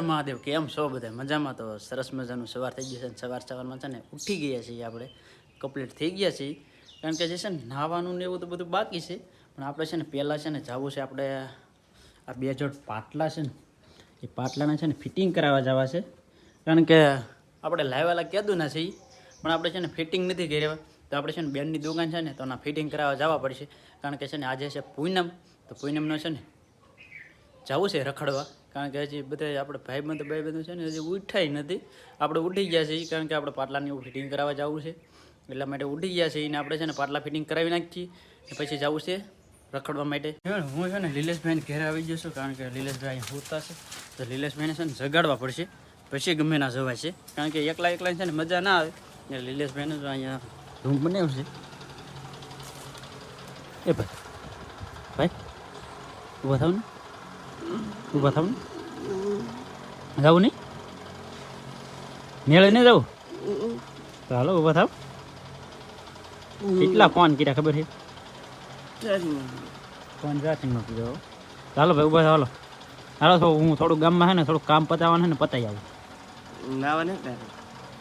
હર મહાદેવ કેમ છો બધા મજામાં તો સરસ મજાનું સવાર થઈ ગયું છે સવાર સવારમાં છે ને ઉઠી ગયા છીએ આપણે કમ્પ્લીટ થઈ ગયા છીએ કારણ કે જે છે ને નાહવાનું ને એવું તો બધું બાકી છે પણ આપણે છે ને પહેલાં છે ને જવું છે આપણે આ બે જોડ પાટલા છે ને એ પાટલાને છે ને ફિટિંગ કરાવવા જવા છે કારણ કે આપણે લાવેલા કહેતું ના છે ઈ, પણ આપણે છે ને ફિટિંગ નથી કર્યા તો આપણે છે ને બેનની દુકાન છે ને તો એના ફિટિંગ કરાવવા જવા પડશે કારણ કે છે ને આજે છે પૂનમ તો પૂનમનો છે ને જવું છે રખડવા કારણ કે હજી બધા આપણે ભાઈબંધ ભાઈબંધ છે ને, હજી ઉઠાય નથી. આપણે ઉઠી ગયા છીએ, કારણ કે આપણે પાટલાની ફિટિંગ કરાવવા જવું છે. એટલા માટે ઉઠી ગયા છીએ ને આપણે છે ને પાટલા ફિટિંગ કરાવી નાખીએ પછી જવું છે રખડવા માટે. હું છે ને લીલેશભાઈને ઘેર આવી ગયો છું, કારણ કે લીલેશભાઈ હોતા છે. તો લીલેશભાઈને છે ને જગાડવા પડશે. પછી ગમે ના જવાય છે. કારણ કે એકલા એકલા છે ને મજા ના આવે. એટલે લીલેશભાઈને તો અહીંયા રૂમ બનાવ્યું છે. એ ભાઈ. ભાઈ ઊભા થાવ ને. ઊભા થાવ ને જવું નહીં? મેળે નહીં જવું તો હાલો ઊભા થાવ. કેટલા ફોન કર્યા ખબર છે? ફોન ચાર્જિંગમાં કીધો ચાલો ભાઈ ઊભા હાલો. હાલો તો હું થોડું ગામમાં છે ને થોડું કામ પતાવવાનું છે ને પતાવી આવું. નાવા ને તારે?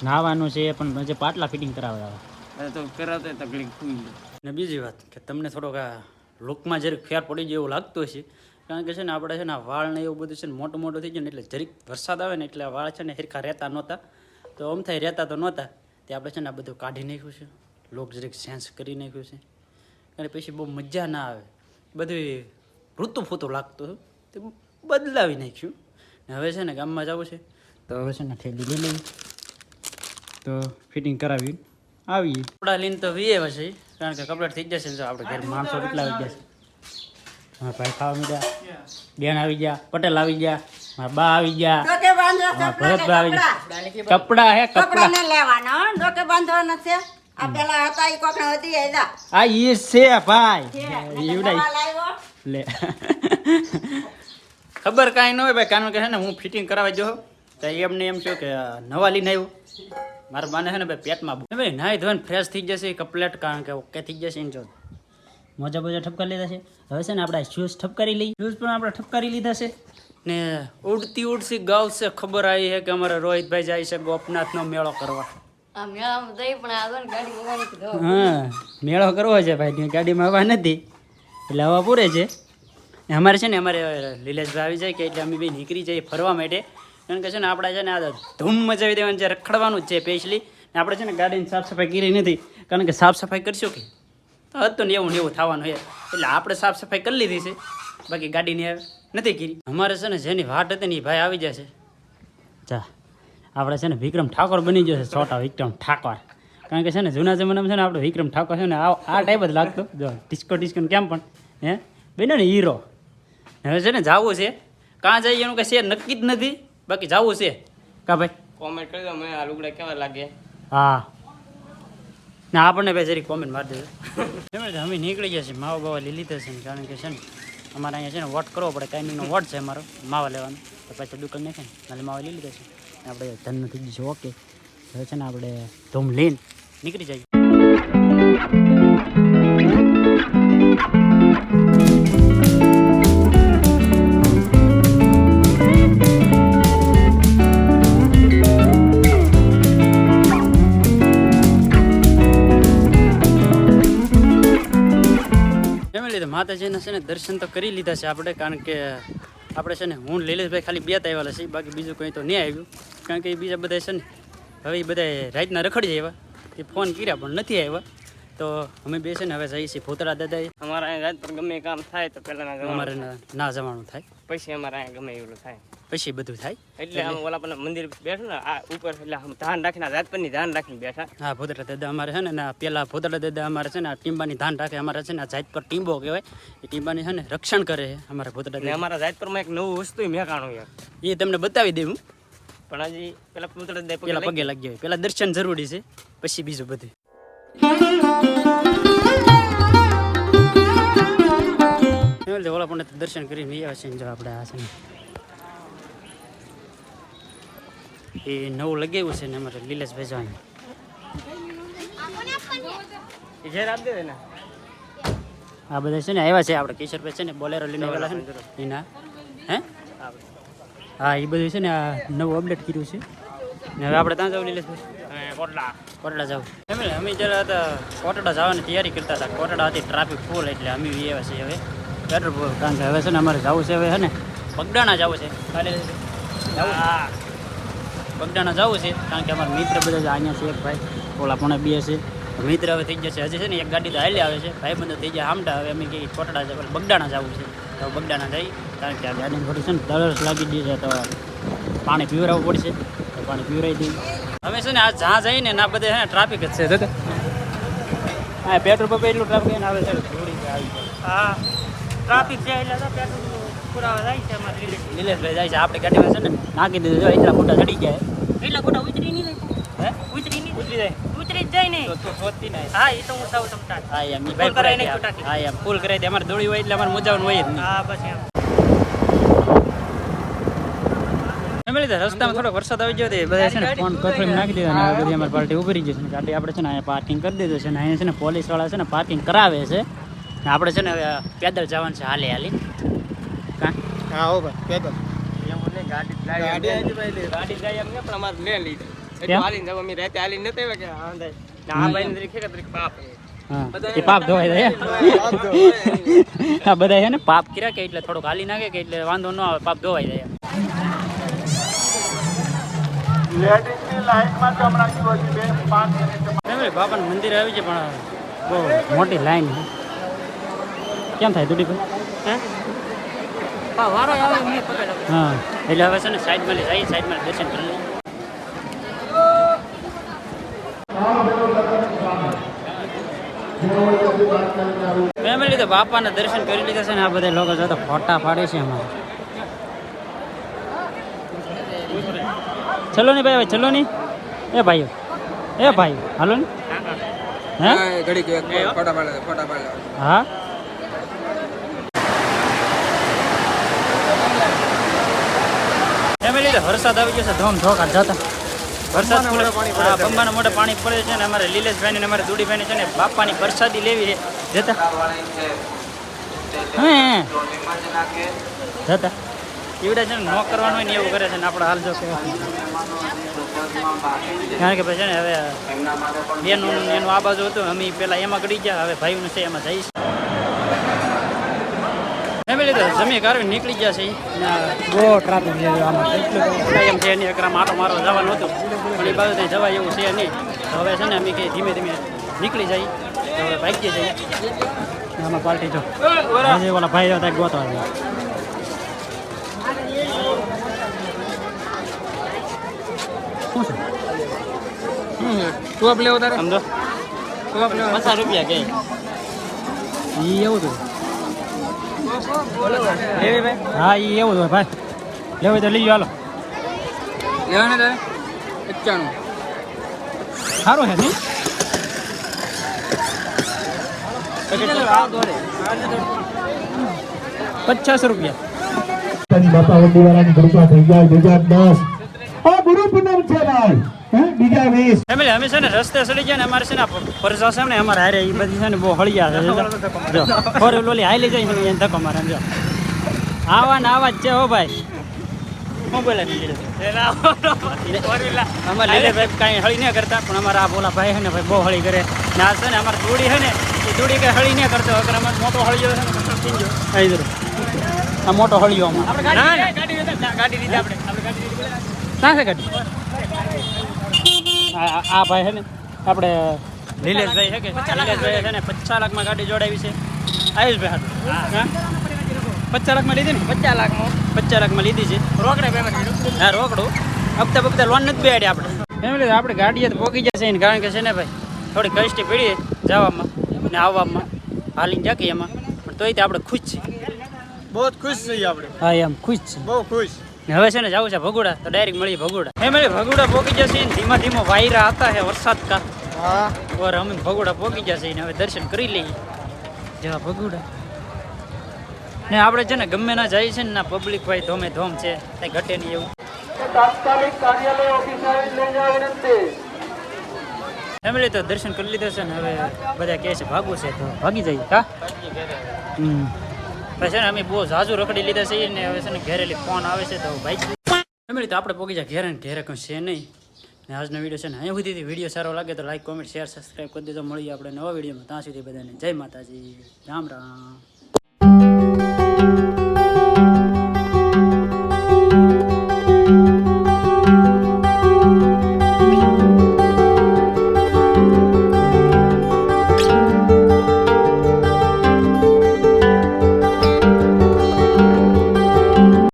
નાહવાનું છે પણ જે પાટલા ફિટિંગ કરાવવા તો કરાવતો તકલીફ ને બીજી વાત કે તમને થોડોક આ લુકમાં જરીક ફેર પડી જાય એવું લાગતું હશે કારણ કે છે ને આપણે છે ને વાળ ને એવું બધું છે ને મોટું મોટું થઈ ગયું ને એટલે જરીક વરસાદ આવે ને એટલે વાળ છે ને હિરખા રહેતા નહોતા. તો આમ થાય રહેતા તો નહોતા. તે આપણે છે ને આ બધું કાઢી નાખ્યું છે. લોક જરીક સેન્સ કરી નાખ્યું છે. અને પછી બહુ મજા ના આવે. બધું ઋતુ ફૂતું લાગતું તે બદલાવી નાખ્યું. ને હવે છે ને ગામમાં જવું છે. તો હવે છે ને થેલી લઈ લઈ તો ફિટિંગ કરાવી આવીએ. કપડા લઈને તો વીએ પછી. કારણ કે કપડા થઈ જશે આપણે ઘેર માણસો કેટલા આવી જશે મારા ભાઈ ખાવા મીડ્યા. બેન આવી ગયા પટેલ આવી ગયા મારા બા આવી ગયા. ભરતભાઈ આવી ગયા. કપડા. હે કપડા લેવાના ડોકે બાંધવાના છે આ પેલા હતા ઈ કોકને હતી એ આ ઈ છે ભાઈ. છે. એટલે ઈવડાઈ. નવા લાવ્યો. લે. ખબર કાંઈ ન હોય ભાઈ કારણ કે છે ને હું ફિટિંગ કરાવવા જો તો એમને એમ છું કે નવા લઈને આવ્યો. મારા બાને છે ને ભાઈ પેટમાં ભાઈ નાહી ધોઈને ફ્રેશ થઈ જશે કપલેટ કારણ કે ઓકે થઈ જશે એમ જો. મોજા બોજા ઠપકારી લીધા છે. હવે છે ને આપણે શૂઝ ઠપકારી લઈ શૂઝ પણ આપણે ઠપકારી લીધા છે. ને ઉડતી ઉડતી ગાવશે ખબર આવી છે કે અમારે રોહિતભાઈ જાય છે ગોપનાથનો મેળો કરવા. હા મેળો કરવો છે ભાઈ ગાડીમાં આવવા નથી. એટલે હવા પૂરે છે. અમારે છે ને અમારે લીલેશભાઈ આવી જાય કે એટલે અમે બી નીકળી જઈએ ફરવા માટે. કારણ કે છે ને આપણે છે ને આ ધૂમ મચાવી દેવાની છે રખડવાનું જ છે પેશલી આપણે છે ને ગાડીની સાફ સફાઈ કરી નથી. કારણ કે સાફ સફાઈ કરશું કે? તો હતું ને એવું ને એવું થવાનું છે. એટલે આપણે સાફ સફાઈ કરી લીધી છે. બાકી ગાડીની નથી કરી. અમારે છે ને જેની વાટ હતી ને એ ભાઈ આવી જશે. જા આપણે છે ને વિક્રમ ઠાકોર બની જશે છોટા વિક્રમ ઠાકોર. કારણ કે છે ને જૂના જમાનામાં છે ને આપણે વિક્રમ ઠાકોર છે ને આ આ ટાઈપ જ લાગતો. જો ડિસ્કો ડિસ્કો કેમ પણ હે? બન્યો ને હીરો. હવે છે ને જાવું છે. કાં જઈએ એનું કંઈ છે નક્કી જ નથી. બાકી જાવું છે. કા ભાઈ? કોમેન્ટ કરી દો મને આ લુગડા કેવા લાગે હા. ના, આપણને ભાઈ જરી કોમેન્ટ મારી દેજો. અમે નીકળી ગયા છીએ માવા બાવા લીલી થશે ને, કારણ કે છે ને, અમારે અહીંયા છે ને વોટ કરવો પડે ટાઈમિંગનો વોટ છે અમારો, માવા લેવાનો. તો પછી દુકાન નાખે ને, નાલે માવા લઈ થશે આપણે ધન નથી ગયું ઓકે હવે છે ને આપણે ધૂમ લઈને નીકળી જઈએ. તો માતાજીના છે ને દર્શન તો કરી લીધા છે આપણે કારણ કે આપણે છે ને હું લીલેશભાઈ ખાલી બે જ આવેલા છે બાકી બીજું કંઈ તો નહીં આવ્યું. કારણ કે એ બીજા બધા છે ને હવે એ બધા રાતના રખડી આવ્યા. એ ફોન કર્યા પણ નથી આવ્યા. તો અમે બે છે ને હવે જઈએ છીએ ભૂતળા દાદાએ. અમારા અહીંયા રાત પર ગમે કામ થાય તો પહેલા અમારે ના ના જવાનું થાય. પછી અમારા અહીંયા ગમે એવું થાય. પછી બધું થાય. એટલે આમ ઓલા પર મંદિર બેઠો ને આ ઉપર એટલે આમ ધ્યાન રાખીને રાત પરની ધ્યાન રાખીને બેઠા. હા ભૂતળા દાદા અમારે છે ને પેલા ભૂતળા દાદા અમારે છે ને આ ટીમ્બાની ધાન રાખે અમારે છે ને આ જાત પર ટીમ્બો કહેવાય. એ ટીમ્બાની છે ને રક્ષણ કરે છે અમારા દાદા. અમારા જાત પરમાં એક નવું વસ્તુ મેકાણું યાર એ તમને બતાવી દઉં પણ હજી પેલા પુત્ર દાદા પેલા પગે લાગી હોય પેલા દર્શન જરૂરી છે પછી બીજું બધું. ઓલા પણ દર્શન કરીને આવ્યા છે જો આપણે આ છે ને એ નવું લગાવ્યું છે ને અમારે લીલેશ ભેજવાનું. એ ઘેર આપી દે ને. આ બધા છે ને આવ્યા છે આપણે કિશોરભાઈ છે ને બોલેરો લઈને આવેલા છે ને. એના. હે? હા. એ બધું છે ને આ નવું અપડેટ કર્યું છે. ને હવે આપણે ત્યાં જવું લીલેશ હવે કોટલા કોટડા. જવું એમ અમે જ્યારે હતા કોટડા જવાની તૈયારી કરતા હતા. કોટડા હતી ટ્રાફિક ફૂલ એટલે અમે આવ્યા છીએ હવે. પેટ્રોલ પંપ કારણ કે હવે છે ને અમારે જવું છે હવે હે ને? પગડાણા જવું છે. કાલે જવું હા. બગડાણા જવું છે, કારણ કે અમારા મિત્ર બધા જ અહીંયા છે એક ભાઈ, ઓલા પણ બે છે. મિત્ર હવે થઈ જશે હજી છે ને એક ગાડી તો હાલી આવે છે ભાઈ બંધ થઈ જાય આમટા હવે અમે કઈ છોટડા છે બગડાણા જવું છે. તો બગડાણા જઈ, કારણ કે આ ગાડી થોડી છે ને તરસ લાગી ગઈ છે, તો પાણી પીવરાવવું પડશે, તો પાણી પીવરાવી દઈએ. હવે છે ને આ જ્યાં જઈને ના બધે ને ટ્રાફિક જ છે હા પેટ્રોલ પંપ એટલું ટ્રાફિક આવે છે હા ટ્રાફિક છે એટલે પેટ્રોલ પુરાવા જાય છે અમારે નિલેશભાઈ જાય છે આપણી ગાડીમાં છે ને નાખી દીધું જો એટલા ફોટા ચડી ગયા એટલા ફોટા ઉતરી નહીં ઉતરી નહીં ઉતરી જાય. ઉતરી જ જાય ને. તો શોધતી નહીં. હા એ તો હું સૌ સમતા હા એમ. ઈ ભાઈ કરાઈને કરાવી છૂટા દે. કરી. હા એમ. ફૂલ કરાવી દે. અમારે દોડી હોય એટલે અમારે મુજાવાનું હોય જ નહીં. હા બસ એમ. ફેમિલી તો રસ્તામાં થોડો વરસાદ આવી ગયો બધા છે ને ફોન કથળી નાખી દીધા ને બધી અમારી પાર્ટી ઊભી રહી ગઈ છે. ને ગાડી આપણે છે ને અહીંયા પાર્કિંગ કરી દીધું છે ને અહીંયા છે ને પોલીસવાળા છે ને પાર્કિંગ કરાવે છે. ને આપણે છે ને હવે પેદલ જવાનું છે હાલે હાલી. કાં? હા હો ભાઈ પેદલ એમ મને ગાડી ગાડી આવી ભાઈ ગાડી જાય એમ ને પણ અમારે લે લીધે? એટલે હાલીને જવા અમે રાતે હાલીને નતા આવ્યા કે હા આ ભાઈ ને તરીકે તરીકે બાપ એ પાપ ધોવાઈ જાય. હા બધા છે ને પાપ કર્યા કે એટલે થોડુંક હાલી નાખે કે એટલે વાંધો ન આવે પાપ ધોવાઈ જાય બાપાનું મંદિર આવી છે પણ બહુ મોટી લાઈન કેમ થાય દુડીભાઈ હા? વારો આવે હા. એટલે હવે છે ને સાઈડમાં લઈ જઈએ સાઈડમાં દર્શન કરી લઈએ. ફેમિલી તો બાપાના દર્શન કરી લીધા છે ને આ બધા લોકો જોતા ફોટા પાડે છે અમારે. ચલો ને ભાઈ ચલો ને. એ ભાઈ એ ભાઈ હાલો ને. હે હા, તો વરસાદ આવી ગયો છે ધોમ ધોકા જતા. વરસાદ પંબાના મોઢે પાણી પડે છે. ને અમારે લીલેશભાઈ ને અમારે દુડીભાઈ છે ને બાપાની પ્રસાદી લેવી છે. જતા. જતા. એવડે છે ને નો કરવાનું હોય ને એવું કરે છે ને આપણે હાલ જો કે કારણ કે પછી છે ને હવે બેનું એનું આ બાજુ હતું અમે પેલા એમાં ગળી ગયા હવે ભાઈનું છે એમાં જઈશ. ફેમિલી તો જમી કારવી નીકળી ગયા છે. બહુ ટ્રાફિક છે આમાં. એમ છે નહીં એકરામ આટો મારો જવાનું હતું. પણ એ બાજુ જવાય એવું છે નહીં. તો હવે છે ને અમે કંઈ ધીમે ધીમે નીકળી જાય. તો હવે ભાગીએ જઈએ. આમાં પાર્ટી જો. આજે ઓલા ભાઈ હતા ગોતો આવે શું છે? તું આપ લેવો તારે? સમજો તું આપ લેવો. પચાસ રૂપિયા કે. ઈ એવું હતું હા એવું હોય ભાઈ. લેવું તો લઈ હાલો. લેવાને તારે પચાણું. સારું હે નહીં? પચાસ રૂપિયા. બાપા વડી વાળાની કૃપા થઈ જાય બીજા દસ. આ ગુરુ પૂનમ છે ભાઈ. બીજા ફેમિલી અમે છે ને રસ્તે ચડી ગયા ને અમારે છે ને પરજા છે ને અમારે હારે એ બધી છે ને બહુ હળિયા છે. જો ફોર હાલી જાય ને એને ધક્કો મારે જો. આવા ને આવા જ છે હો ભાઈ. શું બોલે અમારે લીલે ભાઈ કાંઈ હળી ન કરતા પણ અમારા આ બોલા ભાઈ છે ને ભાઈ બહુ હળી કરે. ને આ છે ને અમારે દૂડી છે ને એ દૂડી કઈ હળી નહીં કરતો અગર અમારે મોટો હળિયો છે ને તો ચીંજો. આ મોટો હળિયો અમારે. ના, ના. ગાડી લીધી આપણે. આપણે ગાડી લીધી. ક્યાં છે ગાડી. આ ભાઈ છે ને આપણે નિલેશભાઈ છે કે? નિલેશભાઈ છે ને પચાસ લાખમાં ગાડી જોડાવી છે. આયુષભાઈ હાથ હા. પચાસ લાખમાં લીધી ને? પચાસ લાખમાં. પચાસ લાખમાં લીધી છે. રોકડે પેમેન્ટ હા રોકડું. હપ્તા બપ્તા લોન નથી બેડી આપણે. ફેમિલી આપણે ગાડીએ તો પહોંચી જશે ને કારણ કે છે ને ભાઈ થોડી કષ્ટી પડીએ જવામાં ને આવવામાં હાલીને જાકી એમાં. પણ તોય તે આપણે ખુશ છીએ. બહુ ખુશ છીએ આપણે. હા એમ ખુશ છે. બહુ ખુશ. હવે છે ને જવું છે ભગુડા તો ડાયરેક્ટ મળી ભગુડા. ફેમિલી ભગુડા પહોંચી જશે ને ધીમા ધીમા વાયરા હતા છે વરસાદ કા. હા. ઓર અમે ભગુડા પહોંચી જશે ને હવે દર્શન કરી લઈએ. જવા ભગુડા. ને આપણે છે ને ગમે ના જાય છે ને ના પબ્લિક ભાઈ ધોમે ધોમ છે કઈ ઘટે નહીં એવું. તાત્કાલિક કાર્યાલય ઓફિસર લઈ જાવ વિનંતી ફેમિલી તો દર્શન કરી લીધા છે ને હવે બધા કહે છે ભાગવું છે તો ભાગી જઈએ કા? હમ. છે ને અમે બહુ ઝાઝુ રખડી લીધા છે ને હવે છે ને ઘેરેલી ફોન આવે છે તો ભાઈ એમની તો આપણે પોગી જાય ઘેરે ઘેરે કંઈ છે નહીં. ને આજનો વીડિયો છે ને અહીંયા સુધી વીડિયો સારો લાગે તો લાઈક કોમેન્ટ શેર સબસ્ક્રાઈબ કરી દેજો. મળીએ આપણે નવા વિડીયોમાં. ત્યાં સુધી બધાને જય માતાજી. રામ રામ.